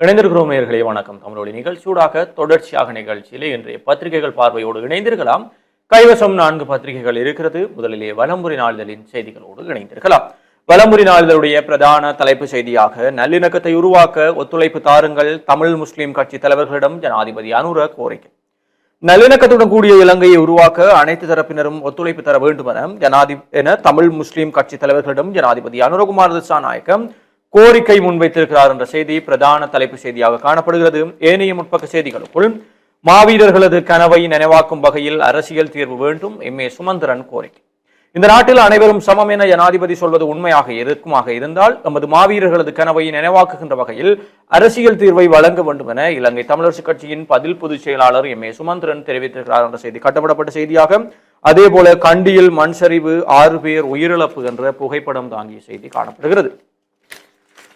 இணைந்திருக்கிறோம் நேர்களே வணக்கம். தமிழொலி நிகழ்ச்சியூடாக தொடர்ச்சியாக நிகழ்ச்சியிலே இன்றைய பத்திரிகைகள் பார்வையோடு இணைந்திருக்கலாம். கைவசம் நான்கு பத்திரிகைகள் இருக்கிறது. முதலிலே வலம்புரி நாளிதழின் செய்திகளோடு இணைந்திருக்கலாம். வலம்புரி நாளிதழுடைய பிரதான தலைப்பு செய்தியாக நல்லிணக்கத்தை உருவாக்க ஒத்துழைப்பு தாருங்கள் தமிழ் முஸ்லிம் கட்சி தலைவர்களிடம் ஜனாதிபதி அனுர கோரிக்கை. நல்லிணக்கத்துடன் கூடிய இலங்கையை உருவாக்க அனைத்து தரப்பினரும் ஒத்துழைப்பு தர வேண்டும் என ஜனாதி என தமிழ் முஸ்லிம் கட்சி தலைவர்களிடம் ஜனாதிபதி அனுரகுமார் திசாநாயக்கம் கோரிக்கை முன்வைத்திருக்கிறார் என்ற செய்தி பிரதான தலைப்பு செய்தியாக காணப்படுகிறது. ஏனைய முற்பக்க செய்திகளுக்குள் மாவீரர்களது கனவை நினைவாக்கும் வகையில் அரசியல் தீர்வு வேண்டும். எம். ஏ. சுமந்திரன் கோரிக்கை. இந்த நாட்டில் அனைவரும் சமம் என ஜனாதிபதி சொல்வது உண்மையாக இருக்குமாக இருந்தால் நமது மாவீரர்களது கனவை நினைவாக்குகின்ற வகையில் அரசியல் தீர்வை வழங்க வேண்டும் என இலங்கை தமிழரசு கட்சியின் பதில் பொதுச் செயலாளர் எம். ஏ. சுமந்திரன் தெரிவித்திருக்கிறார் என்ற செய்தி கட்டப்படப்பட்ட செய்தியாக அதே போல கண்டியில் மண் சரிவு ஆறு பேர் உயிரிழப்பு என்ற புகைப்படம் தாங்கிய செய்தி காணப்படுகிறது.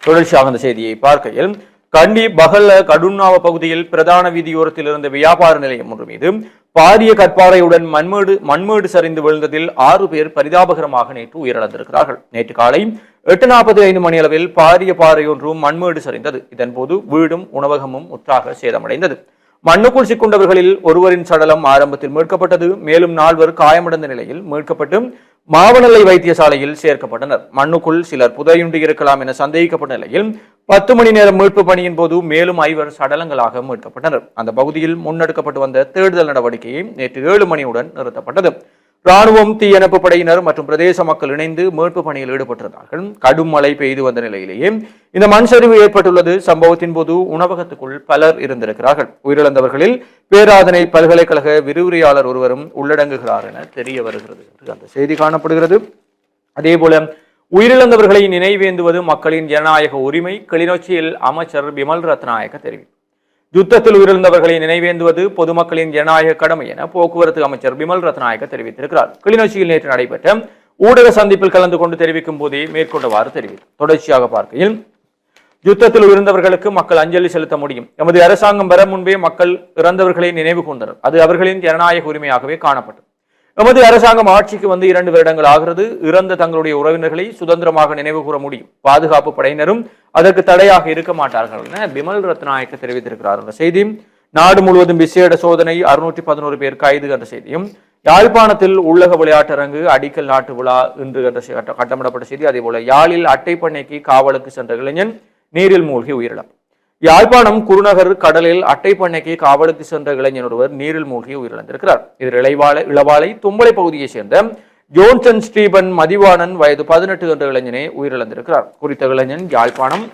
தொடர்ச்சியாக அந்த செய்தியை பார்க்கையில் கண்டி பகல்ல கடுன்னாவ பகுதியில் பிரதான வீதியோரத்தில் இருந்த வியாபார நிலையம் ஒன்று மீது பாரிய கற்பாறையுடன் மண்மேடு மண்மேடு சரிந்து விழுந்ததில் ஆறு பேர் பரிதாபகரமாக நேற்று உயிரிழந்திருக்கிறார்கள். நேற்று காலை எட்டு நாற்பத்தி ஐந்து மணி அளவில் பாரிய பாறை ஒன்றும் மண்மேடு சரிந்தது. இதன்போது வீடும் உணவகமும் முற்றாக சேதமடைந்தது. மண்ணுக்குள் சிக்குண்டவர்களில் ஒருவரின் சடலம் ஆரம்பத்தில் மீட்கப்பட்டது. மேலும் நால்வர் காயமடைந்த நிலையில் மீட்கப்பட்டு மாவனல்லை வைத்தியசாலையில் சேர்க்கப்பட்டனர். மண்ணுக்குள் சிலர் புதையுண்டு இருக்கலாம் என சந்தேகிக்கப்பட்ட நிலையில் பத்து மணி நேரம் மீட்பு பணியின் போது மேலும் ஐவர் சடலங்களாக மீட்கப்பட்டனர். அந்த பகுதியில் முன்னெடுக்கப்பட்டு வந்த தேடுதல் நடவடிக்கையை நேற்று ஏழு மணியுடன் நிறுத்தப்பட்டது. ராணுவம் தீயணைப்பு படையினர் மற்றும் பிரதேச மக்கள் இணைந்து மீட்பு பணியில் ஈடுபட்டிருந்தார்கள். கடும் மழை பெய்து வந்த நிலையிலேயே இந்த மண் சரிவு ஏற்பட்டுள்ளது. சம்பவத்தின் போது உணவகத்துக்குள் பலர் இருந்திருக்கிறார்கள். உயிரிழந்தவர்களில் பேராதனை பல்கலைக்கழக விரிவுரையாளர் ஒருவரும் உள்ளடங்குகிறார் என தெரிய வருகிறது என்று அந்த செய்தி காணப்படுகிறது. அதே போல உயிரிழந்தவர்களை நினைவேந்துவது மக்களின் ஜனநாயக உரிமை. கிளிநொச்சியில் அமைச்சர் பிமல் ரத்நாயக தெரிவித்தார் யுத்தத்தில் உயிரிழந்தவர்களை நினைவேந்துவது பொதுமக்களின் ஜனநாயக கடமை என போக்குவரத்து அமைச்சர் பிமல் ரத்நாயக்க தெரிவித்திருக்கிறார். கிளிநொச்சியில் நேற்று நடைபெற்ற ஊடக சந்திப்பில் கலந்து கொண்டு தெரிவிக்கும் போதே மேற்கொண்டவாறு தெரிவித்தார். தொடர்ச்சியாக பார்க்கையில் யுத்தத்தில் உயர்ந்தவர்களுக்கு மக்கள் அஞ்சலி செலுத்த முடியும். எமது அரசாங்கம் வர முன்பே மக்கள் இறந்தவர்களை நினைவு கொண்டனர் அது அவர்களின் ஜனநாயக உரிமையாகவே காணப்பட்டது. எமது அரசாங்கம் ஆட்சிக்கு வந்து இரண்டு வருடங்கள் ஆகிறது. இறந்த தங்களுடைய உறவினர்களை சுதந்திரமாக நினைவு கூற முடியும். பாதுகாப்பு படையினரும் அதற்கு தடையாக இருக்க மாட்டார்கள் என பிமல் ரத்நாயக்க தெரிவித்திருக்கிறார் என்ற செய்தி. நாடு முழுவதும் விசேட சோதனை அறுநூற்றி பதினோரு பேர் கைது என்ற செய்தியும் யாழ்ப்பாணத்தில் உள்ளக விளையாட்டரங்கு அடிக்கல் நாட்டு விழா இன்று என்ற கட்டமிடப்பட்ட செய்தி. அதே போல யாழில் அட்டைப்பண்ணைக்கு காவலுக்கு சென்ற இளைஞன் நீரில் மூழ்கி உயிரிழப்பு. யாழ்ப்பாணம் குருநகர் கடலில் அட்டை பண்ணைக்கு காவலுக்கு சென்ற இளைஞன் ஒருவர் நீரில் மூழ்கி உயிரிழந்திருக்கிறார். இதில் இளைவாலை இளவாலை தும்பளை பகுதியைச் சேர்ந்த ஜோன்சன் ஸ்டீபன் மதிவாணன் வயது பதினெட்டு என்ற இளைஞனே உயிரிழந்திருக்கிறார். குறித்த இளைஞன் யாழ்ப்பாணம்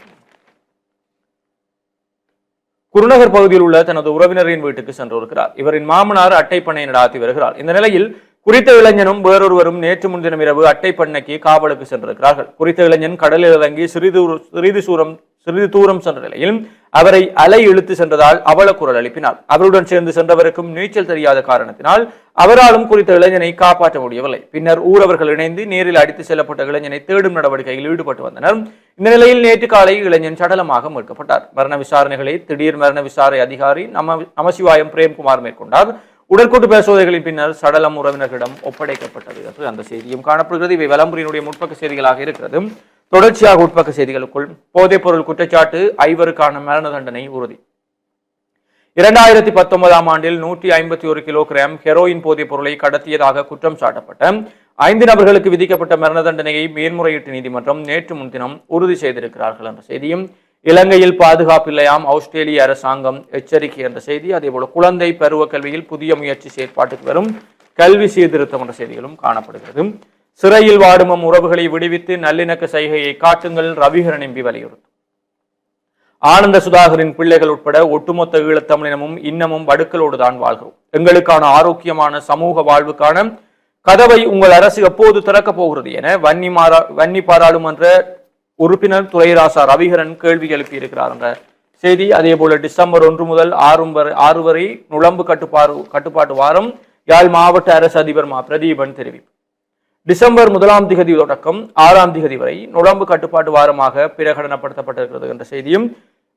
குருநகர் பகுதியில் உள்ள தனது உறவினரின் வீட்டுக்கு சென்றிருக்கிறார். இவரின் மாமனார் அட்டைப்பண்ணை நடாத்தி வருகிறார். இந்த நிலையில் குறித்த இளைஞனும் வேறொருவரும் நேற்று முன்தினம் இரவு அட்டை பண்ணைக்கு காவலுக்கு சென்றிருக்கிறார்கள். குறித்த இளைஞன் கடலில் இறங்கி சிறிது சிறிது தூரம் சிறிது தூரம் சென்ற நிலையில் அவரை அலை இழுத்து சென்றதால் அவல குரல் எழுப்பினார் அவருடன் சேர்ந்து சென்றவருக்கும் நீச்சல் தெரியாத காரணத்தினால் அவராலும் குறித்த இளைஞனை காப்பாற்ற முடியவில்லை. பின்னர் ஊரவர்கள் இணைந்து நேரில் அடித்து செல்லப்பட்ட இளைஞனை தேடும் நடவடிக்கையில் ஈடுபட்டு வந்தனர். இந்த நிலையில் நேற்று காலை இளைஞன் சடலமாக மீட்கப்பட்டார். மரண விசாரணைகளை திடீர் மரண விசாரணை அதிகாரி நம நமசிவாயம் பிரேம்குமார் மேற்கொண்டார். உடற்கூட்டு பரிசோதனைகளின் பின்னர் சடலம் உறவினர்களிடம் ஒப்படைக்கப்பட்டது. என்று அந்த செய்தியும் காணப்படுகிறது. இவை வலம்புரியினுடைய முற்பக்க செய்திகளாக இருக்கிறது. தொடர்ச்சியாக உட்பக்க செய்திகளுக்குள் போதைப்பொருள் குற்றச்சாட்டு ஐவருக்கான மரண தண்டனை உறுதி. இரண்டாயிரத்தி பத்தொன்பதாம் ஆண்டில் நூற்றி ஐம்பத்தி ஒரு கிலோகிராம் ஹெரோயின் போதைப் பொருளை கடத்தியதாக குற்றம் சாட்டப்பட்ட ஐந்து நபர்களுக்கு விதிக்கப்பட்ட மரண தண்டனையை மேன்முறையீட்டு நீதிமன்றம் நேற்று முன்தினம் உறுதி செய்திருக்கிறார்கள் என்ற செய்தியும் இலங்கையில் பாதுகாப்பு இல்லையாம். ஆஸ்திரேலிய அரசாங்கம் எச்சரிக்கை என்ற செய்தி. அதே போல குழந்தை பருவ கல்வியில் புதிய முயற்சி செயற்பாட்டுக்கு வரும் கல்வி சீர்திருத்தம் என்ற செய்திகளும் காணப்படுகிறது. சிறையில் வாடுமம் உறவுகளை விடுவித்து நல்லிணக்க சைகையை காட்டுங்கள் ரவிகரன் எம்பி வலியுறுத்தும் ஆனந்த சுதாகரின் பிள்ளைகள் உட்பட ஒட்டுமொத்த ஈழத்தமிழினமும் இன்னமும் வடுக்களோடு தான் வாழ்கிறோம். எங்களுக்கான ஆரோக்கியமான சமூக வாழ்வுக்கான கதவை உங்கள் அரசு எப்போது திறக்கப் போகிறது என வன்னி மாறா வன்னி பாராளுமன்ற உறுப்பினர் துரைராசா ரவிகரன் கேள்வி எழுப்பியிருக்கிறார் என்ற செய்தி. அதே போல டிசம்பர் ஒன்று முதல் ஆறு வரை ஆறு வரை நுழம்பு கட்டுப்பாடு கட்டுப்பாட்டு வாரம் யாழ் மாவட்ட அரசு அதிபர் மா பிரதீபன் தெரிவிப்பு. டிசம்பர் முதலாம் திகதி தொடக்கம் ஆறாம் திகதி வரை நுழம்பு கட்டுப்பாட்டு வாரமாக பிரகடனப்படுத்தப்பட்டிருக்கிறது என்ற செய்தியும்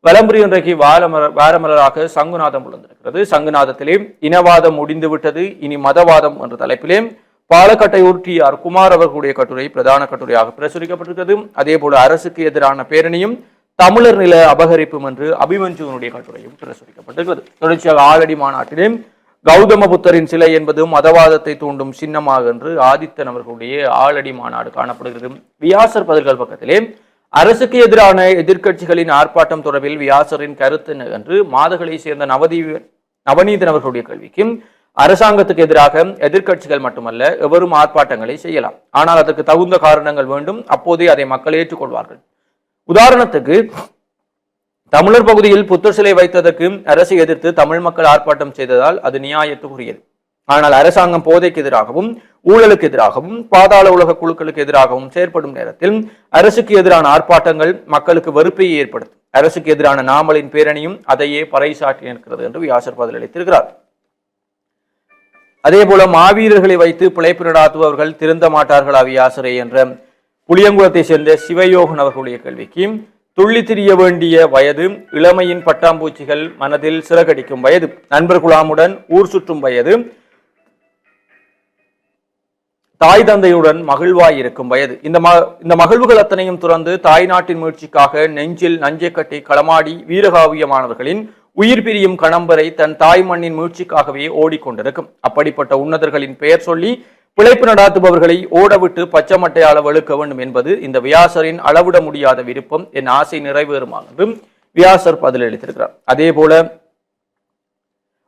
வலம்புரி இன்றைக்கு வாரமலர் வாரமலராக சங்குநாதம் விழுந்திருக்கிறது. சங்குநாதத்திலே இனவாதம் முடிந்துவிட்டது இனி மதவாதம் என்ற தலைப்பிலே பாலக்கட்டை டி ஆர் குமார் அவர்களுடைய கட்டுரை பிரதான கட்டுரையாக பிரசுரிக்கப்பட்டிருக்கிறது. அதே போல அரசுக்கு எதிரான பேரணியும் தமிழர் நில அபகரிப்பும் என்று அபிமன்யுவனுடைய கட்டுரையும் பிரசுரிக்கப்பட்டிருக்கிறது. தொடர்ச்சியாக ஆலடி மாநாட்டிலே கௌதம புத்தரின் சிலை என்பது மதவாதத்தை தூண்டும் சின்னமாக என்று ஆதித்தன் அவர்களுடைய ஆலடி மாநாடு காணப்படுகிறது. வியாசர் பதில்கள் பக்கத்திலே அரசுக்கு எதிரான எதிர்க்கட்சிகளின் ஆர்ப்பாட்டம் தொடர்பில் வியாசரின் கருத்து என்று மாதகளை சேர்ந்த நவதீவ நவநீதன் அவர்களுடைய கேள்விக்கும் அரசாங்கத்துக்கு எதிராக எதிர்க்கட்சிகள் மட்டுமல்ல எவரும் ஆர்ப்பாட்டங்களை செய்யலாம். ஆனால் அதற்கு தகுந்த காரணங்கள் வேண்டும். அப்போதே அதை மக்கள் ஏற்றுக்கொள்வார்கள். உதாரணத்துக்கு தமிழர் பகுதியில் புத்தர் சிலை வைத்ததற்கு அரசை எதிர்த்து தமிழ் மக்கள் ஆர்ப்பாட்டம் செய்ததால் அது நியாயத்துக்குரியது. ஆனால் அரசாங்கம் போதைக்கு எதிராகவும் ஊழலுக்கு எதிராகவும் பாதாள உலக குழுக்களுக்கு எதிராகவும் செயற்படும் நேரத்தில் அரசுக்கு எதிரான ஆர்ப்பாட்டங்கள் மக்களுக்கு வெறுப்பையை ஏற்படுத்தும். அரசுக்கு எதிரான நாமலின் பேரணியும் அதையே பறைசாற்றி நிற்கிறது என்று வியாசர் பதிலளித்திருக்கிறார். அதே போல மாவீரர்களை வைத்து பிழைப்பு நடாத்துபவர்கள் திருந்த மாட்டார்கள் வியாசரே என்ற புளியங்குளத்தை சேர்ந்த சிவயோகன் அவர்களுடைய கேள்விக்கு துள்ளி திரிய வேண்டிய வயது இளமையின் பட்டாம்பூச்சிகள் மனதில் சிறகடிக்கும் வயது நண்பர் குழாமுடன் ஊர் சுற்றும் வயது தாய் தந்தையுடன் மகிழ்வாய் இருக்கும் வயது. இந்த ம இந்த மகிழ்வுகள் அத்தனையும் துறந்து தாய் நாட்டின் முயற்சிக்காக நெஞ்சில் நஞ்சை கட்டி களமாடி வீரகாவியமானவர்களின் உயிர் பிரியும் கணம்பரை தன் தாய் மண்ணின் முயற்சிக்காகவே ஓடிக்கொண்டிருக்கும். அப்படிப்பட்ட உன்னதர்களின் பெயர் சொல்லி பிழைப்பு நடாத்துபவர்களை ஓடவிட்டு பச்சமட்டையால வழுக்க வேண்டும் என்பது இந்த வியாசரின் அளவிட முடியாத விருப்பம். என் ஆசை நிறைவேறுமானதும் வியாசர் பதிலளித்திருக்கிறார் அதே போல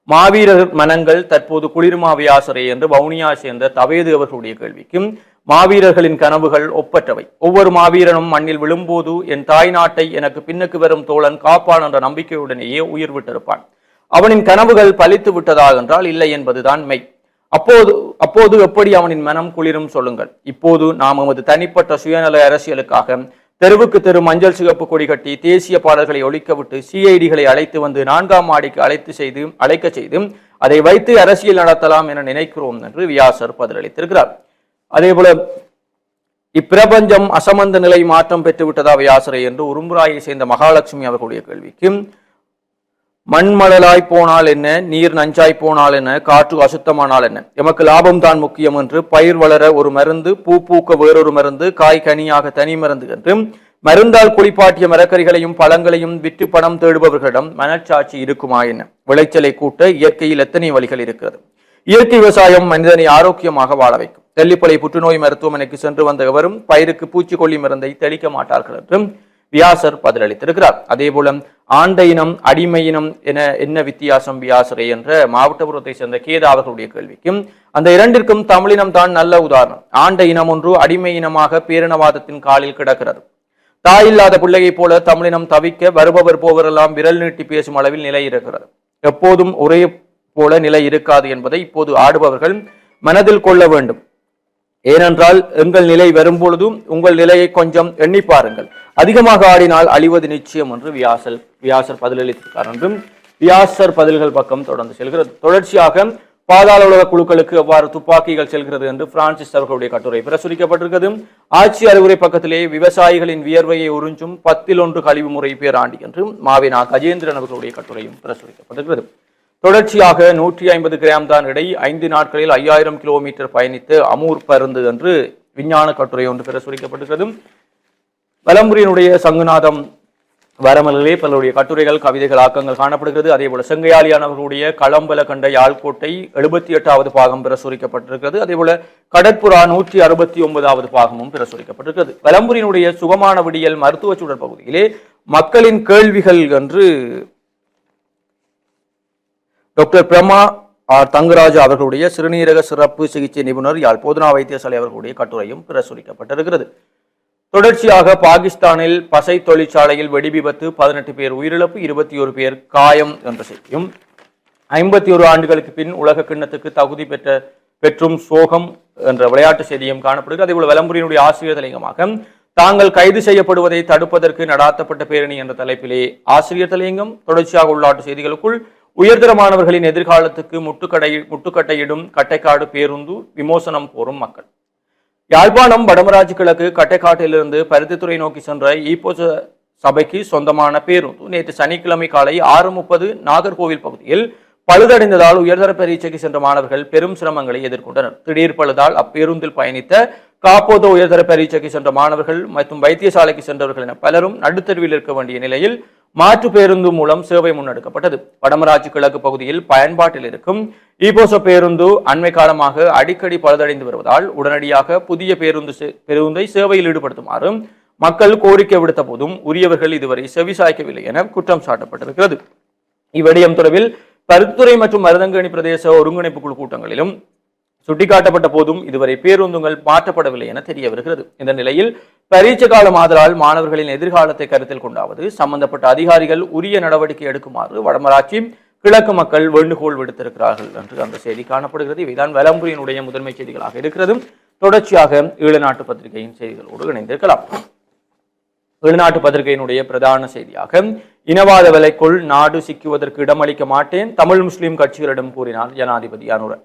மாவீரர் மனங்கள் தற்போது குளிர்மா வியாசரே என்று வவுனியா சேர்ந்த தவேது அவர்களுடைய கேள்விக்கும் மாவீரர்களின் கனவுகள் ஒப்பற்றவை. ஒவ்வொரு மாவீரனும் மண்ணில் விழும்போது என் தாய் நாட்டை எனக்கு பின்னுக்கு வரும் தோழன் காப்பான் என்ற நம்பிக்கையுடனேயே உயிர் விட்டிருப்பான். அவனின் கனவுகள் பலித்து விட்டதா என்றால் இல்லை என்பதுதான் மெய். அப்போது அப்போது எப்படி அவனின் மனம் குளிரும் சொல்லுங்கள். இப்போது நாம் நமது தனிப்பட்ட சுயநல அரசியலுக்காக தெருவுக்கு தெரு மஞ்சள் சிகப்பு கொடி கட்டி தேசிய பாடல்களை ஒழிக்க விட்டு சிஐடிகளை அழைத்து வந்து நான்காம் மாடிக்கு அழைத்து செய்து அழைக்க செய்து அதை வைத்து அரசியல் நடத்தலாம் என நினைக்கிறோம் என்று வியாசர் பதிலளித்திருக்கிறார். அதே போல இப்பிரபஞ்சம் அசமந்த நிலை மாற்றம் பெற்றுவிட்டதா வியாசரை என்று உரும்புராயை சேர்ந்த மகாலட்சுமி அவர்களுடைய கேள்விக்கும் மண்மழலாய் போனால் என்ன நீர் நஞ்சாய் போனால் என்ன காற்று அசுத்தமானால் என்ன? எமக்கு லாபம் தான் முக்கியம் என்று பயிர் வளர ஒரு மருந்து பூ பூக்க வேறொரு மருந்து காய் கனியாக தனி மருந்து என்று மருந்தால் குளிப்பாட்டிய மரக்கறிகளையும் பழங்களையும் விற்று பணம் தேடுபவர்களிடம் மனச்சாட்சி இருக்குமா என்ன? விளைச்சலை கூட்ட இயற்கையில் எத்தனை வழிகள் இருக்கிறது? இயற்கை விவசாயம் மனிதனை ஆரோக்கியமாக வாழ வைக்கும். தெல்லிப்பளை புற்றுநோய் மருத்துவமனைக்கு சென்று வந்த இவரும் பயிருக்கு பூச்சிக்கொல்லி மருந்தை தெளிக்க மாட்டார்கள் என்றும் வியாசர் பதிலளித்திருக்கிறார். அதே போல ஆண்ட இனம் அடிமை இனம் என என்ன வித்தியாசம் வியாசரே என்ற மாவட்டபுரத்தை சேர்ந்த கேதா அவர்களுடைய கேள்விக்கும் அந்த இரண்டிற்கும் தமிழினம் தான் நல்ல உதாரணம். ஆண்ட இனம் ஒன்று அடிமை இனமாக பேரினவாதத்தின் காலில் கிடக்கிறது. தாய் இல்லாத பிள்ளையைப் போல தமிழினம் தவிக்க வருபவர் போவரெல்லாம் விரல் நீட்டி பேசும் அளவில் நிலை இருக்கிறது. எப்போதும் ஒரே போல நிலை இருக்காது என்பதை இப்போது ஆடுபவர்கள் மனதில் கொள்ள வேண்டும். ஏனென்றால் எங்கள் நிலை வரும்பொழுதும் உங்கள் நிலையை கொஞ்சம் எண்ணி பாருங்கள். அதிகமாக ஆடினால் அழிவது நிச்சயம் என்று வியாசல் வியாசர் பதிலளித்திருக்கார் என்றும் வியாசர் பதில்கள் பக்கம் தொடர்ந்து செல்கிறது. தொடர்ச்சியாக பாதாள உலக குழுக்களுக்கு எவ்வாறு துப்பாக்கிகள் செல்கிறது என்று பிரான்சிஸ் அவர்களுடைய கட்டுரை பிரசுரிக்கப்பட்டிருக்கிறது. ஆட்சி அறிவுரை பக்கத்திலே விவசாயிகளின் வியர்வையை உறிஞ்சும் பத்தில் ஒன்று கழிவு முறை பேராண்டி என்றும் மாவினா கஜேந்திரன் அவர்களுடைய கட்டுரையும் பிரசுரிக்கப்பட்டிருக்கிறது. தொடர்ச்சியாக நூற்றி ஐம்பது கிராம் தான் இடை ஐந்து நாட்களில் ஐயாயிரம் கிலோமீட்டர் பயணித்து அமூர் பருந்து என்று விஞ்ஞான கட்டுரை ஒன்று பிரசுரிக்கப்பட்டிருக்கிறது வலம்புரியனுடைய சங்குநாதம் வரமலிலே பலருடைய கட்டுரைகள் கவிதைகள் ஆக்கங்கள் காணப்படுகிறது. அதே போல செங்கையாளியானவர்களுடைய களம்பல கண்ட யாழ்கோட்டை எழுபத்தி எட்டாவது பாகம் பிரசுரிக்கப்பட்டிருக்கிறது அதே போல கடற்புறா நூற்றி அறுபத்தி ஒன்பதாவது பாகமும் பிரசுரிக்கப்பட்டிருக்கிறது வலம்புரியினுடைய சுகமான விடியல் மருத்துவ சூழல் பகுதியிலே மக்களின் கேள்விகள் என்று டாக்டர் பிரமா ஆர். தங்கராஜ் அவர்களுடைய சிறுநீரக சிறப்பு சிகிச்சை நிபுணர் யாழ் போதனா வைத்தியசாலை அவர்களுடைய கட்டுரையும் பிரசுரிக்கப்பட்டிருக்கிறது. தொடர்ச்சியாக பாகிஸ்தானில் பசை தொழிற்சாலையில் வெடி விபத்து பதினெட்டு பேர் உயிரிழப்பு இருபத்தி ஒரு பேர் காயம் என்ற செய்தியும் ஐம்பத்தி ஒரு ஆண்டுகளுக்கு பின் உலக கிண்ணத்துக்கு தகுதி பெற்ற பெற்றும் சோகம் என்ற விளையாட்டு செய்தியும் காணப்படுகிறது. அதேபோல் விளம்பரியினுடைய ஆசிரியர் தலையங்கமாக தாங்கள் கைது செய்யப்படுவதை தடுப்பதற்கு நடாத்தப்பட்ட பேரணி என்ற தலைப்பிலே ஆசிரியர் தலையங்கம் தொடர்ச்சியாக உள்நாட்டு செய்திகளுக்குள் உயர்தர மாணவர்களின் எதிர்காலத்துக்கு முட்டுக்கடை முட்டுக்கட்டையிடும் கட்டைக்காடு பேருந்து விமோசனம் கோரும் மக்கள். யாழ்ப்பாணம் வடமராஜ் கிழக்கு கட்டைக்காட்டிலிருந்து பருத்தித்துறை நோக்கி சென்ற ஈப்போச சபைக்கு சொந்தமான பேருந்து. நேற்று சனிக்கிழமை காலை ஆறு முப்பது நாகர்கோவில் பகுதியில் பழுதடைந்ததால் உயர்தர பரீட்சைக்கு சென்ற மாணவர்கள் பெரும் சிரமங்களை எதிர்கொண்டனர். திடீர் பழுதால் அப்பேருந்தில் பயணித்த காப்போத உயர்தர பரீட்சைக்கு சென்ற மாணவர்கள் மற்றும் வைத்தியசாலைக்கு சென்றவர்கள் என பலரும் நடுத்தருவில் இருக்க வேண்டிய நிலையில் மாற்று பேருந்து மூலம் சேவை முன்னெடுக்கப்பட்டது. வடமராட்சி கிழக்கு பகுதியில் பயன்பாட்டில் இருக்கும் ஈபோச பேருந்து அண்மை காலமாக அடிக்கடி பழுதடைந்து வருவதால் உடனடியாக புதிய பேருந்து பேருந்தை சேவையில் ஈடுபடுத்துமாறு மக்கள் கோரிக்கை விடுத்த போதும் உரியவர்கள் இதுவரை செவிசாய்க்கவில்லை என குற்றம் சாட்டப்பட்டிருக்கிறது. இவ்விடயம் தொடர்பில் பருத்துறை மற்றும் மருதங்கணி பிரதேச ஒருங்கிணைப்பு குழு கூட்டங்களிலும் சுட்டிக்காட்டப்பட்ட போதும் இதுவரை பேருந்துகள் மாற்றப்படவில்லை என தெரிய வருகிறது இந்த நிலையில் பரீட்சை காலம் ஆதலால் மாணவர்களின் எதிர்காலத்தை கருத்தில் கொண்டாவது சம்பந்தப்பட்ட அதிகாரிகள் உரிய நடவடிக்கை எடுக்குமாறு வடமராட்சி கிழக்கு மக்கள் வேண்டுகோள் விடுத்திருக்கிறார்கள் என்று அந்த செய்தி காணப்படுகிறது. இவைதான் வலம்புரியினுடைய முதன்மை செய்திகளாக இருக்கிறது. தொடர்ச்சியாக ஈழநாட்டு பத்திரிகையின் செய்திகளோடு இணைந்திருக்கலாம். வெளிநாட்டு பத்திரிகையினுடைய பிரதான செய்தியாக இனவாத விலைக்குள் நாடு சிக்குவதற்கு இடமளிக்க மாட்டேன் தமிழ் முஸ்லிம் கட்சிகளிடம் கூறினார் ஜனாதிபதி அனுரன்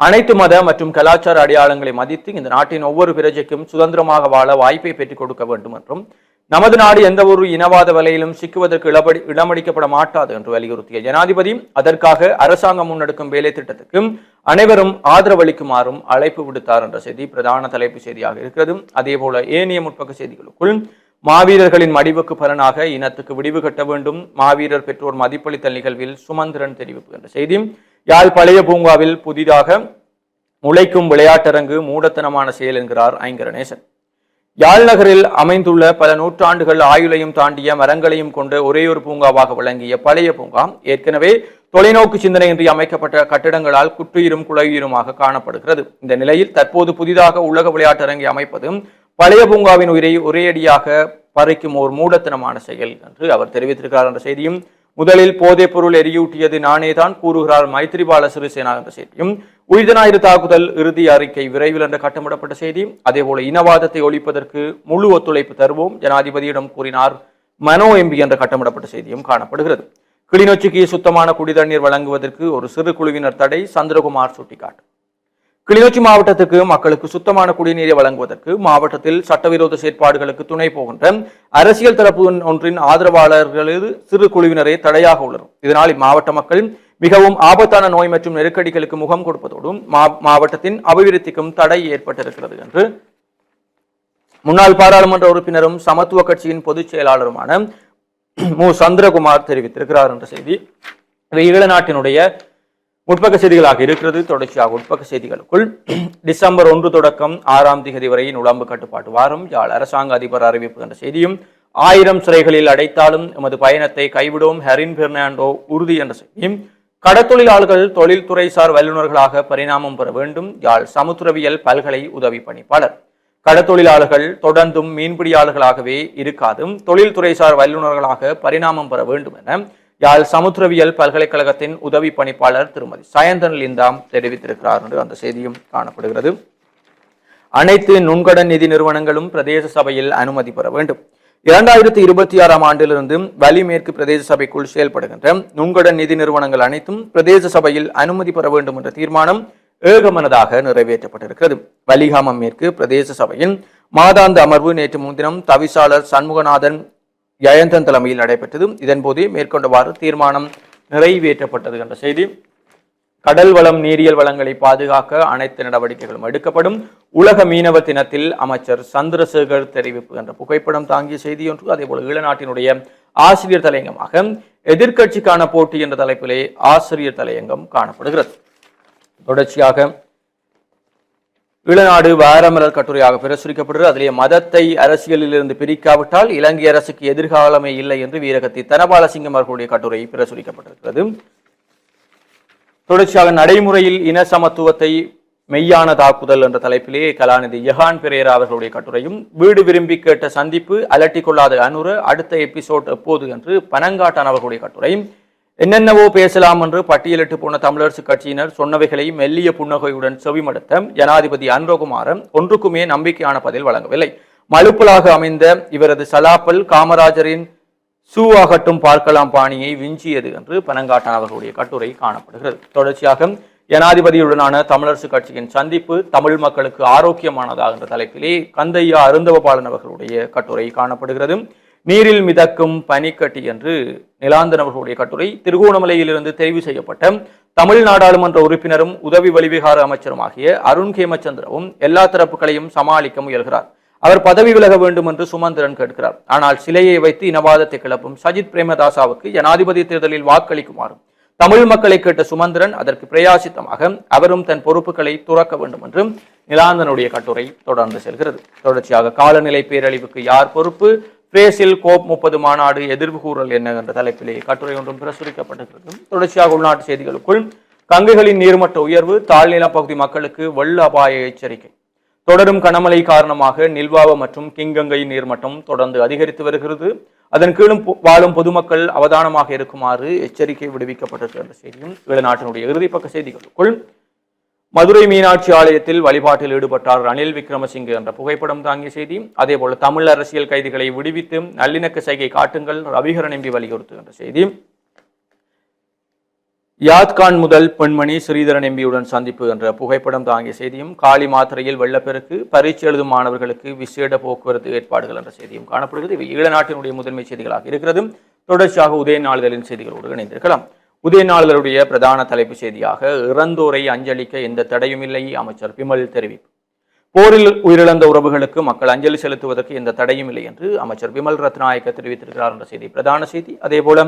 அனைத்து மத மற்றும் கலாச்சார அடையாளங்களை மதித்து இந்த நாட்டின் ஒவ்வொரு பிரஜைக்கும் சுதந்திரமாக வாழ வாய்ப்பை பெற்றுக் கொடுக்க வேண்டும் என்றும் நமது நாடு எந்த ஒரு இனவாத வலையிலும் சிக்குவதற்கு இளபடி இடமளிக்கப்பட மாட்டாது என்று வலியுறுத்திய ஜனாதிபதி அதற்காக அரசாங்கம் முன்னெடுக்கும் வேலை திட்டத்துக்கு அனைவரும் ஆதரவளிக்குமாறும் அழைப்பு விடுத்தார் என்ற செய்தி பிரதான தலைப்பு செய்தியாக இருக்கிறது. அதேபோல ஏனைய முற்பக்க செய்திகளுக்குள் மாவீரர்களின் மடிவுக்கு பலனாக இனத்துக்கு விடிவு கட்ட வேண்டும். மாவீரர் பெற்றோர் மதிப்பளித்தல் நிகழ்வில் சுமந்திரன் தெரிவிப்பு என்ற செய்தி. யாழ் பழைய பூங்காவில் புதிதாக முளைக்கும் விளையாட்டரங்கு மூடத்தனமான செயல் என்கிறார் ஐங்கரநேசன் யாழ் நகரில் அமைந்துள்ள பல நூற்றாண்டுகள் ஆயுளையும் தாண்டிய மரங்களையும் கொண்ட ஒரே ஒரு பூங்காவாக விளங்கிய பழைய பூங்கா ஏற்கனவே தொலைநோக்கு சிந்தனையின்றி அமைக்கப்பட்ட கட்டிடங்களால் குற்றுயிரும் குலையுயிருமாக காணப்படுகிறது. இந்த நிலையில் தற்போது புதிதாக உலக விளையாட்டரங்கை அமைப்பதும் பழைய பூங்காவின் உயிரை ஒரேயடியாக பறிக்கும் ஓர் மூடத்தனமான செயல் என்று அவர் தெரிவித்திருக்கிறார் என்ற செய்தியும் முதலில் போதைப் பொருள் எரியூட்டியது நானே தான் கூறுகிறார் மைத்திரிபால சிறிசேனா என்ற செய்தியும். உயிர் ஞாயிறு தாக்குதல் இறுதி அறிக்கை விரைவில் என்ற கட்டமிடப்பட்ட செய்தி. அதேபோல இனவாதத்தை ஒழிப்பதற்கு முழு ஒத்துழைப்பு தருவோம் ஜனாதிபதியிடம் கூறினார் மனோ எம்பி என்ற கட்டமிடப்பட்ட செய்தியும் காணப்படுகிறது. கிளிநொச்சிக்கு சுத்தமான குடிதண்ணீர் வழங்குவதற்கு ஒரு சிறு குழுவினர் தடை. சந்திரகுமார் சுட்டிக்காட்டு. கிளிநொச்சி மாவட்டத்துக்கு மக்களுக்கு சுத்தமான குடிநீரை வழங்குவதற்கு மாவட்டத்தில் சட்டவிரோத செயற்பாடுகளுக்கு துணை போகின்ற அரசியல் தரப்பு ஒன்றின் ஆதரவாளர்களது சிறு குழுவினரே தடையாக உள்ளனர். இதனால் இம்மாவட்ட மக்கள் மிகவும் ஆபத்தான நோய் மற்றும் நெருக்கடிகளுக்கு முகம் கொடுப்பதோடும் மா- மாவட்டத்தின் அபிவிருத்திக்கும் தடை ஏற்பட்டிருக்கிறது என்று முன்னாள் பாராளுமன்ற உறுப்பினரும் சமத்துவ கட்சியின் பொதுச் செயலாளருமான மு. சந்திரகுமார் தெரிவித்திருக்கிறார் என்ற செய்தி. இவை ஈழ நாட்டினுடைய உட்பக்க செய்திகளாக இருக்கிறது. தொடர்ச்சியாக உட்பக்க செய்திகளுக்குள். டிசம்பர் ஒன்று தொடக்கம் ஆறாம் திகதி வரை உடம்பு கட்டுப்பாட்டு வாரம். யாழ் அரசாங்க அதிபர் அறிவிப்பு என்ற செய்தியும் ஆயிரம் சிறைகளில் அடைத்தாலும் எமது பயணத்தை கைவிடும் ஹெரின் பெர்னாண்டோ உறுதி என்ற செய்தியும் கடத்தொழிலாளர்கள் தொழில்துறைசார் வல்லுநர்களாக பரிணாமம் பெற வேண்டும். யாழ் சமுத்திரவியல் பல்கலை உதவி பணிப்பாளர். கடத்தொழிலாளர்கள் தொடர்ந்தும் மீன்பிடியாளர்களாகவே இருக்காதும் தொழில்துறைசார் வல்லுநர்களாக பரிணாமம் பெற வேண்டும் என யாழ் சமுத்திரவியல் பல்கலைக்கழகத்தின் உதவி பணிப்பாளர் திருமதி சயந்தன் லிந்தாம் தெரிவித்திருக்கிறார் என்று அந்த செய்தியும் காணப்படுகிறது. அனைத்து நுண்கடன் நிதி நிறுவனங்களும் பிரதேச சபையில் அனுமதி பெற வேண்டும். இரண்டாயிரத்தி இருபத்தி ஆறாம் ஆண்டிலிருந்து வலிமேற்கு பிரதேச சபைக்குள் செயல்படுகின்ற நுண்கடன் நிதி நிறுவனங்கள் அனைத்தும் பிரதேச சபையில் அனுமதி பெற வேண்டும் என்ற தீர்மானம் ஏகமனதாக நிறைவேற்றப்பட்டிருக்கிறது. வலிகாமம் மேற்கு பிரதேச சபையின் மாதாந்த அமர்வு நேற்று முன்தினம் தவிசாளர் சண்முகநாதன் ஜெயந்தன் தலைமையில் நடைபெற்றது இதன்போது மேற்கொண்டவாறு தீர்மானம் நிறைவேற்றப்பட்டது என்ற செய்தி. கடல் வளம் நீரியல் வளங்களை பாதுகாக்க அனைத்து நடவடிக்கைகளும் எடுக்கப்படும். உலக மீனவ தினத்தில் அமைச்சர் சந்திரசேகர் தெரிவிப்பு என்ற புகைப்படம் தாங்கிய செய்தி ஒன்று. அதேபோல ஈழநாட்டினுடைய ஆசிரியர் தலையங்கமாக எதிர்க்கட்சிக்கான போட்டி என்ற தலைப்பிலே ஆசிரியர் தலையங்கம் காணப்படுகிறது. தொடர்ச்சியாக இளநாடு வாரமலர் கட்டுரையாக பிரசுரிக்கப்படுகிறது. அதிலே மதத்தை அரசியலில் இருந்து பிரிக்காவிட்டால் இலங்கை அரசுக்கு எதிர்காலமே இல்லை என்று வீரகத்தி தனபாலசிங்கம் அவர்களுடைய கட்டுரை பிரசுரிக்கப்பட்டிருக்கிறது. தொடர்ச்சியாக நடைமுறையில் இன சமத்துவத்தை மெய்யான தாக்குதல் என்ற தலைப்பிலே கலாநிதி யஹான் பெரேரா அவர்களுடைய கட்டுரையும் வீடு விரும்பி கேட்ட சந்திப்பு அலட்டிக் கொள்ளாத அனுர அடுத்த எபிசோட் எப்போது என்று பனங்காட்டான் அவர்களுடைய கட்டுரையும் என்னென்னவோ பேசலாம் என்று பட்டியலிட்டு போன தமிழரசு கட்சியினர் சொன்னவைகளை மெல்லிய புன்னகையுடன் செவிமடுத்த ஜனாதிபதி அன்ரோகுமாரன் ஒன்றுக்குமே நம்பிக்கையான பதில் வழங்கவில்லை. மலுப்பலாக அமைந்த இவரது சலாப்பல் காமராஜரின் சூவாகட்டும் பார்க்கலாம் பாணியை விஞ்சியது என்று பனங்காட்டான் அவர்களுடைய கட்டுரை காணப்படுகிறது. தொடர்ச்சியாக ஜனாதிபதியுடனான தமிழரசு கட்சியின் சந்திப்பு தமிழ் மக்களுக்கு ஆரோக்கியமானதா என்ற தலைப்பிலே கந்தையா அருந்தவபாலன் அவர்களுடைய கட்டுரை காணப்படுகிறது. நீரில் மிதக்கும் பனிக்கட்டி என்று நிலாந்தன் அவர்களுடைய கட்டுரை திருகோணமலையிலிருந்து தெரிவு செய்யப்பட்ட தமிழ் நாடாளுமன்ற உறுப்பினரும் உதவி வெளிவிகார அமைச்சருமாகிய அருண் ஹேமச்சந்திரவும் எல்லா தரப்புகளையும் சமாளிக்க முயல்கிறார். அவர் பதவி விலக வேண்டும் என்று சுமந்திரன் கேட்கிறார். ஆனால் சிலையை வைத்து இனவாதத்தை கிளப்பும் சஜித் பிரேமதாசாவுக்கு ஜனாதிபதி தேர்தலில் வாக்களிக்குமாறும் தமிழ் மக்களை கேட்ட சுமந்திரன் அதற்கு பிரயாசித்தமாக அவரும் தன் பொறுப்புகளை துறக்க வேண்டும் என்றும் நிலாந்தனுடைய கட்டுரை தொடர்ந்து செல்கிறது. தொடர்ச்சியாக காலநிலை பேரழிவுக்கு யார் பொறுப்பு? பிரேசில் கோப் முப்பது மாநாடு எதிர்வு கூறல் என்ன என்ற தலைப்பிலே கட்டுரை ஒன்றும் பிரசுரிக்கப்பட்டிருக்கிறது. தொடர்ச்சியாக உள்நாட்டு செய்திகளுக்குள் கங்கைகளின் நீர்மட்ட உயர்வு தாழ்நில பகுதி மக்களுக்கு வெள்ள அபாய எச்சரிக்கை. தொடரும் கனமழை காரணமாக நில்வாவ மற்றும் கிங்கங்கை நீர்மட்டம் தொடர்ந்து அதிகரித்து வருகிறது. அதன் கீழும் பொ- வாழும் பொதுமக்கள் அவதானமாக இருக்குமாறு எச்சரிக்கை விடுவிக்கப்பட்டிருக்கிற என்ற செய்தியும் ஈழநாட்டினுடைய இறுதிப்பக்க செய்திகளுக்குள் மதுரை மீனாட்சி ஆலயத்தில் வழிபாட்டில் ஈடுபட்டார் ரணில் விக்ரமசிங்கே என்ற புகைப்படம் தாங்கிய செய்தி. அதேபோல தமிழ் அரசியல் கைதிகளை விடுவித்து நல்லிணக்க சைகை காட்டுங்கள் ரவிகரன் எம்பி வலியுறுத்து என்ற செய்தி. யாத்கான் முதல் பெண்மணி ஸ்ரீதரன் எம்பியுடன் சந்திப்பு என்ற புகைப்படம் தாங்கிய செய்தியும் காளி மாத்திரையில் வெள்ளப்பெருக்கு பரீட்சை எழுதும் மாணவர்களுக்கு விசேட போக்குவரத்து ஏற்பாடுகள் என்ற செய்தியும் காணப்படுகிறது. இவை ஈழ நாட்டினுடைய முதன்மை செய்திகளாக இருக்கிறது. தொடர்ச்சியாக உதய நாளிதழின் செய்திகளோடு இணைந்திருக்கலாம். உதய நாளிதழுடைய பிரதான தலைப்பு செய்தியாக இறந்தோரை அஞ்சலிக்க எந்த தடையும் இல்லை அமைச்சர் பிமல் தெரிவிப்பு. போரில் உயிரிழந்த உறவுகளுக்கு மக்கள் அஞ்சலி செலுத்துவதற்கு எந்த தடையும் இல்லை என்று அமைச்சர் பிமல் ரத்நாயக்க தெரிவித்திருக்கிறார் என்ற செய்தி. பிரதான செய்தி அதே போல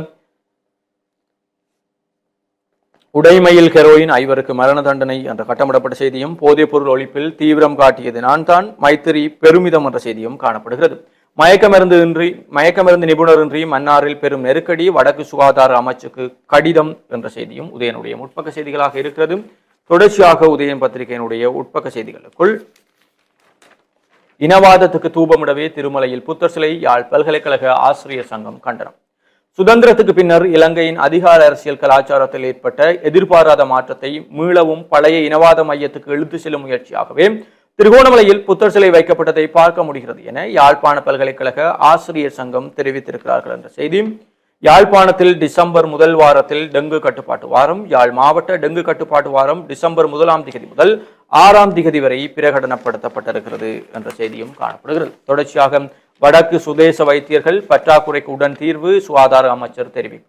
உடைமையில் ஹெரோயின் ஐவருக்கு மரண தண்டனை என்ற கட்டமிடப்பட்ட செய்தியும் போதைப்பொருள் ஒழிப்பில் தீவிரம் காட்டியது நான் தான் மைத்திரி பெருமிதம் என்ற செய்தியும் காணப்படுகிறது. மயக்கமருந்து இன்றி மயக்கமருந்து நிபுணரின்றி மன்னாரில் பெரும் நெருக்கடி வடக்கு சுகாதார அமைச்சுக்கு கடிதம் என்ற செய்தியும் உதயனுடைய முற்பக்க செய்திகளாக இருக்கிறது. தொடர்ச்சியாக உதயன் பத்திரிகையினுடைய உட்பக்க செய்திகளுக்குள். இனவாதத்துக்கு தூபமிடவே திருமலையில் புத்தர் சிலை யாழ் பல்கலைக்கழக ஆசிரியர் சங்கம் கண்டனம். சுதந்திரத்துக்கு பின்னர் இலங்கையின் அதிகார அரசியல் கலாச்சாரத்தில் ஏற்பட்ட எதிர்பாராத மாற்றத்தை மீளவும் பழைய இனவாத மையத்துக்கு இழுத்து செல்லும் முயற்சியாகவே திருகோணமலையில் புத்தர் சிலை வைக்கப்பட்டதை பார்க்க முடிகிறது என யாழ்ப்பாண பல்கலைக்கழக ஆசிரியர் சங்கம் தெரிவித்திருக்கிறார்கள் என்ற செய்தி. யாழ்ப்பாணத்தில் டிசம்பர் முதல் வாரத்தில் டெங்கு கட்டுப்பாட்டு வாரம் யாழ் மாவட்ட டெங்கு கட்டுப்பாட்டு வாரம் டிசம்பர் முதலாம் திகதி முதல் ஆறாம் திகதி வரை பிரகடனப்படுத்தப்பட்டிருக்கிறது என்ற செய்தியும் காணப்படுகிறது. தொடர்ச்சியாக வடக்கு சுதேச வைத்தியர்கள் பற்றாக்குறைக்கு உடன் தீர்வு சுகாதார அமைச்சர் தெரிவிப்பு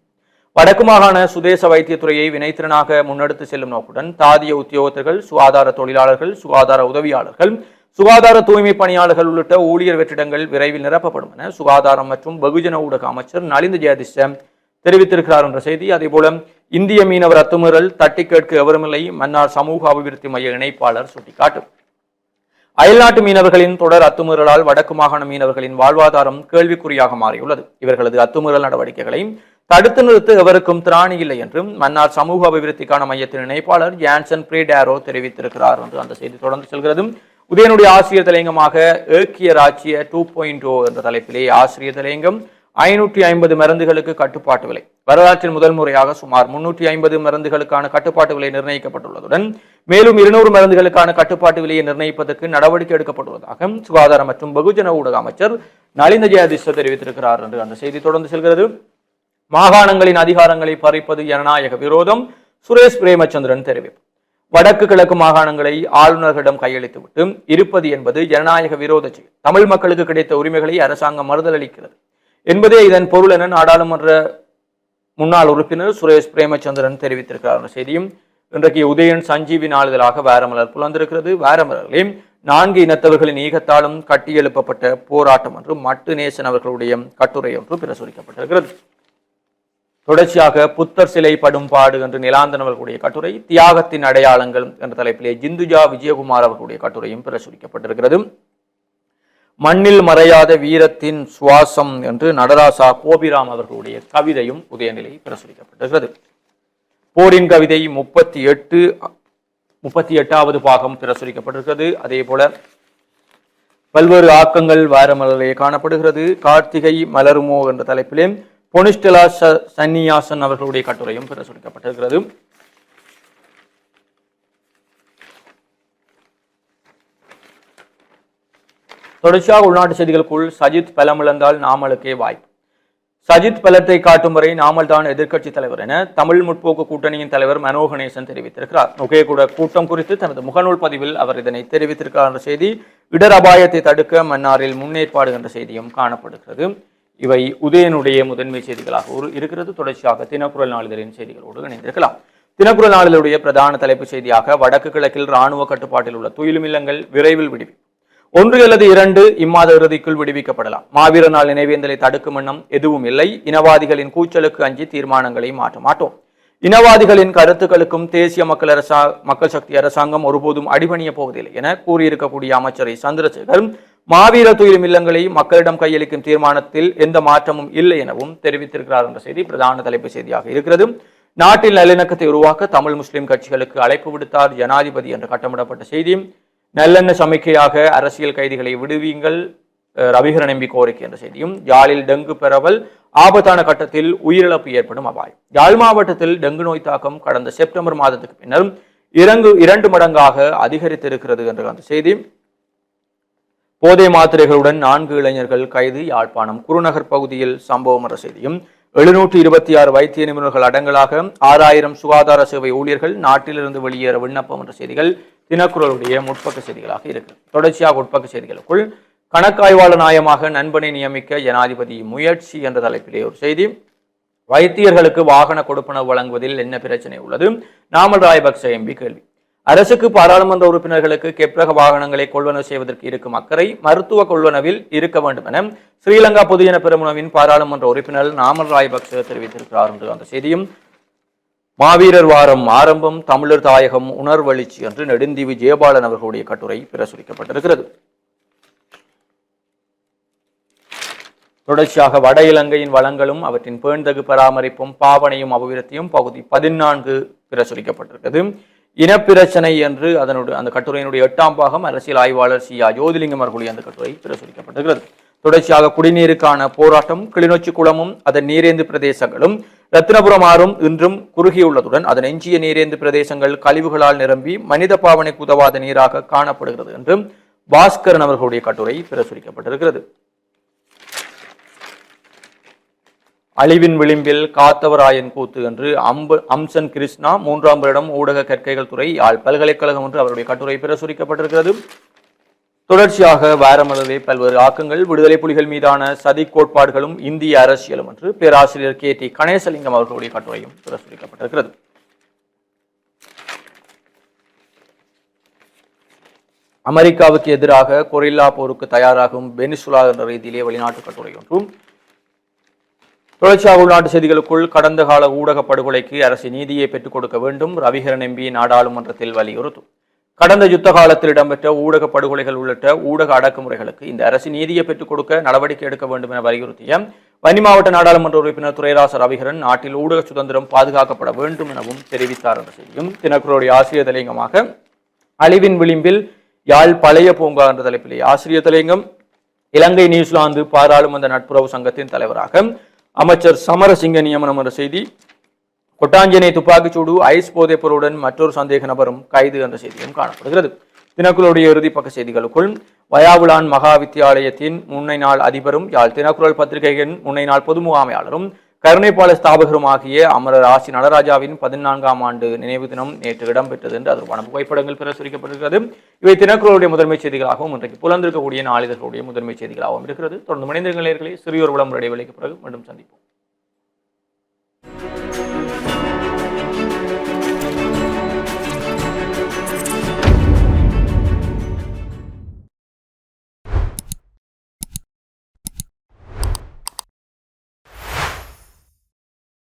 வடக்கு மாகாண சுதேச வைத்தியத்துறையை வினைத்திறனாக முன்னெடுத்து செல்லும் நோக்குடன் தாதிய உத்தியோகத்தர்கள் சுகாதார தொழிலாளர்கள் சுகாதார உதவியாளர்கள் சுகாதார தூய்மை பணியாளர்கள் உள்ளிட்ட ஊழியர் வெற்றிடங்கள் விரைவில் நிரப்பப்படும் என சுகாதாரம் மற்றும் வெகுஜன ஊடக அமைச்சர் நலிந்த ஜெயதிஷ தெரிவித்திருக்கிறார் என்ற செய்தி. அதேபோல இந்திய மீனவர் அத்துமீறல் தட்டி கேட்க எவருமில்லை மன்னார் சமூக அபிவிருத்தி மைய இணைப்பாளர் சுட்டிக்காட்டு அயல்நாட்டு மீனவர்களின் தொடர் அத்துமீறலால் வடக்கு மாகாண மீனவர்களின் வாழ்வாதாரம் கேள்விக்குறியாக மாறியுள்ளது. இவர்களது அத்துமீறல் நடவடிக்கைகளை தடுத்து நிறுத்த எவருக்கும் திராணி இல்லை என்றும் மன்னார் சமூக அபிவிருத்திக்கான மையத்தின் இணைப்பாளர் ஜான்சன் பிரீடாரோ தெரிவித்திருக்கிறார் என்று அந்த செய்தி தொடர்ந்து செல்கிறது உதயனுடைய ஆசிரியர் தலையங்கமாக ஏக்கிய ராச்சிய டூ பாயிண்ட் ஓ என்ற தலைப்பிலே ஆசிரியர் தலையங்கம் ஐநூற்றி ஐம்பது மருந்துகளுக்கு கட்டுப்பாட்டு விலை. வரலாற்றில் முதல் முறையாக சுமார் முன்னூற்றி ஐம்பது மருந்துகளுக்கான கட்டுப்பாட்டு விலை நிர்ணயிக்கப்பட்டுள்ளதுடன் மேலும் இருநூறு மருந்துகளுக்கான கட்டுப்பாட்டு விலையை நிர்ணயிப்பதற்கு நடவடிக்கை எடுக்கப்பட்டுள்ளதாக சுகாதார மற்றும் பகுஜன ஊடக அமைச்சர் நளிந்த ஜெயதிஷ தெரிவித்திருக்கிறார் என்று அந்த செய்தி தொடர்ந்து செல்கிறது. மாகாணங்களின் அதிகாரங்களை பறிப்பது ஜனநாயக விரோதம். சுரேஷ் பிரேமச்சந்திரன் தெரிவிப்பு. வடக்கு கிழக்கு மாகாணங்களை ஆளுநர்களிடம் கையளித்துவிட்டு இருப்பது என்பது ஜனநாயக விரோத செயல். தமிழ் மக்களுக்கு கிடைத்த உரிமைகளை அரசாங்கம் மறுதலளிக்கிறது என்பதே இதன் பொருள் என நாடாளுமன்ற முன்னாள் உறுப்பினர் சுரேஷ் பிரேமச்சந்திரன் தெரிவித்திருக்கிறார். செய்தியும் இன்றைக்கு உதயன் சஞ்சீவி நாளிதழாக வாரமலர் புலந்திருக்கிறது. வாரமலர்களே நான்கு இனத்தவர்களின் ஈகத்தாலும் கட்டியெழுப்பப்பட்ட போராட்டம் என்று மட்டு நேசன் அவர்களுடைய கட்டுரை ஒன்று பிரசுரிக்கப்பட்டிருக்கிறது. தொடர்ச்சியாக புத்தர் சிலை படும் பாடு என்று நிலாந்தன் அவர்களுடைய கட்டுரை தியாகத்தின் அடையாளங்கள் என்ற தலைப்பிலே ஜிந்துஜா விஜயகுமார் அவர்களுடைய கட்டுரையும் பிரசுரிக்கப்பட்டிருக்கிறது. மண்ணில் மறையாத வீரத்தின் சுவாசம் என்று நடராசா கோபிராம் அவர்களுடைய கவிதையும் உதயநிலை பிரசுரிக்கப்பட்டிருக்கிறது. போரின் கவிதை முப்பத்தி எட்டு முப்பத்தி எட்டாவது பாகம் பிரசுரிக்கப்பட்டிருக்கிறது. அதே போல பல்வேறு ஆக்கங்கள் வாரமலரிலே காணப்படுகிறது. கார்த்திகை மலருமோ என்ற தலைப்பிலே பொனிஷ்டிலா ச சன்னியாசன் அவர்களுடைய கட்டுரையும் பிரசுரிக்கப்பட்டிருக்கிறது தொடர்ச்சியாக உள்நாட்டு செய்திகளுக்குள் சஜித் பலமிழந்தால் நாமலுக்கே வாய்ப்பு சஜித் பலத்தை காட்டும் வரை நாமல் தான் எதிர்க்கட்சி தலைவர் என தமிழ் முற்போக்கு கூட்டணியின் தலைவர் மனோ கணேசன் தெரிவித்திருக்கிறார் நுகேகுட கூட்டம் குறித்து தனது முகநூல் பதிவில் அவர் இதனை தெரிவித்திருக்கிறார் என்ற செய்தி இடர் அபாயத்தை தடுக்க மன்னாரில் முன்னேற்பாடு என்ற செய்தியும் காணப்படுகிறது. இவை உதயனுடைய முதன்மை செய்திகளாக ஒரு இருக்கிறது. தொடர்ச்சியாக தினக்குரல் நாளிதழின் செய்திகளோடு இணைந்திருக்கலாம். தினக்குரல் நாளிதழுடைய பிரதான தலைப்புச் செய்தியாக வடக்கு கிழக்கில் ராணுவ கட்டுப்பாட்டில் உள்ள துயிலுமில்லங்கள் விரைவில் விடுவி. ஒன்று அல்லது இரண்டு இம்மாத இறுதிக்குள் விடுவிக்கப்படலாம். மாவீர நாள் நினைவேந்தலை தடுக்கும் எண்ணம் எதுவும் இல்லை. இனவாதிகளின் கூச்சலுக்கு அஞ்சி தீர்மானங்களை மாற்ற மாட்டோம். இனவாதிகளின் கருத்துக்களுக்கும் தேசிய மக்கள் அரசா மக்கள் சக்தி அரசாங்கம் ஒருபோதும் அடிபணிய போவதில்லை என கூறியிருக்கக்கூடிய அமைச்சரை சந்திரசேகர் மாவீர துயிலும் இல்லங்களை மக்களிடம் கையளிக்கும் தீர்மானத்தில் எந்த மாற்றமும் இல்லை எனவும் தெரிவித்திருக்கிறார் என்ற செய்தி பிரதான தலைப்பு செய்தியாக இருக்கிறது. நாட்டில் நல்லிணக்கத்தை உருவாக்க தமிழ் முஸ்லிம் கட்சிகளுக்கு அழைப்பு விடுத்தார் ஜனாதிபதி என்று கட்டமிடப்பட்ட செய்தி. நல்லெண்ண சமிக்கையாக அரசியல் கைதிகளை விடுவீங்கள் ரவிகரன் எம்பி கோரிக்கை என்ற செய்தியும் யாழில் டெங்கு பரவல் ஆபத்தான கட்டத்தில் உயிரிழப்பு ஏற்படும் அபாயம். யாழ் மாவட்டத்தில் டெங்கு நோய் தாக்கம் கடந்த செப்டம்பர் மாதத்துக்கு பின்னர் இறங்கு இரண்டு மடங்காக அதிகரித்திருக்கிறது என்ற அந்த செய்தி. போதை மாத்திரைகளுடன் நான்கு இளைஞர்கள் கைது யாழ்ப்பாணம் குருநகர் பகுதியில் சம்பவம் என்ற செய்தியும் எழுநூற்றி இருபத்தி ஆறு வைத்திய நிபுணர்கள் அடங்கலாக ஆறாயிரம் சுகாதார சேவை ஊழியர்கள் நாட்டிலிருந்து வெளியேற விண்ணப்பம் என்ற செய்திகள் தினக்குரலுடைய முற்பக்க செய்திகளாக இருக்கு. தொடர்ச்சியாக உட்பக்க செய்திகளுக்குள் கணக்காய்வாளர் நாயமாக நண்பனை நியமிக்க ஜனாதிபதி முயற்சி என்ற தலைப்பிலே ஒரு செய்தி. வைத்தியர்களுக்கு வாகன கொடுப்பனவு வழங்குவதில் என்ன பிரச்சனை உள்ளது? நாமல் ராயபக்ச எம்பி கேள்வி. அரசுக்கு பாராளுமன்ற உறுப்பினர்களுக்கு கெப்ரக வாகனங்களை கொள்வனவு செய்வதற்கு இருக்கும் அக்கறை மருத்துவ கொள்வனவில் இருக்க வேண்டும் என ஸ்ரீலங்கா பொதுஜன பெருமுனவின் பாராளுமன்ற உறுப்பினர் நாமல் ராயபக்ச தெரிவித்திருக்கிறார் என்று அந்த செய்தியும். மாவீரர் வாரம் ஆரம்பம் தமிழர் தாயகம் உணர்வெளிச்சி என்று நெடுந்தீவு ஜெயபாலன் அவர்களுடைய கட்டுரை பிரசுரிக்கப்பட்டிருக்கிறது. தொடர்ச்சியாக வட இலங்கையின் வளங்களும் அவற்றின் பேண்தகு பராமரிப்பும் பாவனையும் அபிவிருத்தியும் பகுதி பதினான்கு பிரசுரிக்கப்பட்டிருக்கிறது. இனப்பிரச்சனை என்று அதனுடைய அந்த கட்டுரையினுடைய எட்டாம் பாகம் அரசியல் ஆய்வாளர் சி ஆ ஜோதிலிங்கம் அவர்களுடைய அந்த கட்டுரை பிரசுரிக்கப்பட்டிருக்கிறது. தொடர்ச்சியாக குடிநீருக்கான போராட்டம் கிளிநொச்சி குளமும் அதன் நீரேந்து பிரதேசங்களும் ரத்தினபுரம் ஆறும் இன்றும் குறுகியுள்ளதுடன் அதன் எஞ்சிய நீரேந்து பிரதேசங்கள் கழிவுகளால் நிரம்பி மனித பாவனைக்கு உதவாத நீராக காணப்படுகிறது என்றும் பாஸ்கரன் அவர்களுடைய கட்டுரை பிரசுரிக்கப்பட்டிருக்கிறது. அழிவின் விளிம்பில் காத்தவராயன் கூத்து என்று அம்பு அம்சன் கிருஷ்ணா மூன்றாம் வருடம் ஊடக கற்கைகள் துறை யாழ் பல்கலைக்கழகம் என்று அவருடைய கட்டுரை பிரசுரிக்கப்பட்டிருக்கிறது. தொடர்ச்சியாக வாரமளவே பல்வேறு ஆக்கங்கள் விடுதலை புலிகள் மீதான சதி கோட்பாடுகளும் இந்திய அரசியலும் என்று பேராசிரியர் கே டி கணேசலிங்கம் அவர்களுடைய கட்டுரையும் பிரசுரிக்கப்பட்டிருக்கிறது. அமெரிக்காவுக்கு எதிராக கொரில்லா போருக்கு தயாராகும் வெனிசுலா என்ற ரீதியிலே வெளிநாட்டு கட்டுரை ஒன்றும். தொடர்ச்சியாக உள்நாட்டு செய்திகளுக்குள் கடந்த கால ஊடக படுகொலைக்கு அரசு நீதியை பெற்றுக் கொடுக்க வேண்டும். ரவிகரன் எம்பி நாடாளுமன்றத்தில் வலியுறுத்தும் கடந்த யுத்த காலத்தில் இடம்பெற்ற ஊடக படுகொலைகள் உள்ளிட்ட ஊடக அடக்குமுறைகளுக்கு இந்த அரசு நீதியை பெற்றுக் கொடுக்க நடவடிக்கை எடுக்க வேண்டும் என வலியுறுத்திய வன்னி மாவட்ட நாடாளுமன்ற உறுப்பினர் துரைராச ரவிகரன் நாட்டில் ஊடக சுதந்திரம் பாதுகாக்கப்பட வேண்டும் எனவும் தெரிவித்தார் என்ற செய்தியும் தினக்குரலுடைய ஆசிரியர் தலையங்கமாக அழிவின் விளிம்பில் யாழ் பழைய பூங்கா என்ற தலைப்பிலே ஆசிரியர் தலையங்கம் இலங்கை நியூசிலாந்து பாராளுமன்ற நட்புறவு சங்கத்தின் தலைவராக அமைச்சர் சமரசிங்க நியமனம் என்ற செய்தி. கொட்டாஞ்சேனை துப்பாக்கிச்சூடு ஐஸ் போதைப் பொருளுடன் மற்றொரு சந்தேக நபரும் கைது என்ற செய்தியும் காணப்படுகிறது. தினக்குரலுடைய இறுதிப்பக்க செய்திகளுக்குள் வயாவுலான் மகா வித்தியாலயத்தின் முன்னை நாள் அதிபரும் யாழ் தினக்குரல் பத்திரிகையின் முன்னை நாள் பொது முகாமையாளரும் கருணைப்பாள ஸ்தாபகரும் ஆகிய அமரர் ஆசி நடராஜாவின் பதினான்காம் ஆண்டு நினைவு தினம் நேற்று இடம்பெற்றது என்று அதற்கான புகைப்படங்கள் பிரசுரிக்கப்பட்டிருக்கிறது. இவை தினக்குறளுடைய முதன்மை செய்திகளாகவும் இன்றைக்கு புலந்திருக்கக்கூடிய நாளிதழ்களுடைய முதன்மை செய்திகளாகவும் இருக்கிறது. தொடர்ந்து மனிதர்களே சிறியோர் விளம்பர இடைவெளிக்கு பிறகு மீண்டும் சந்திப்போம்.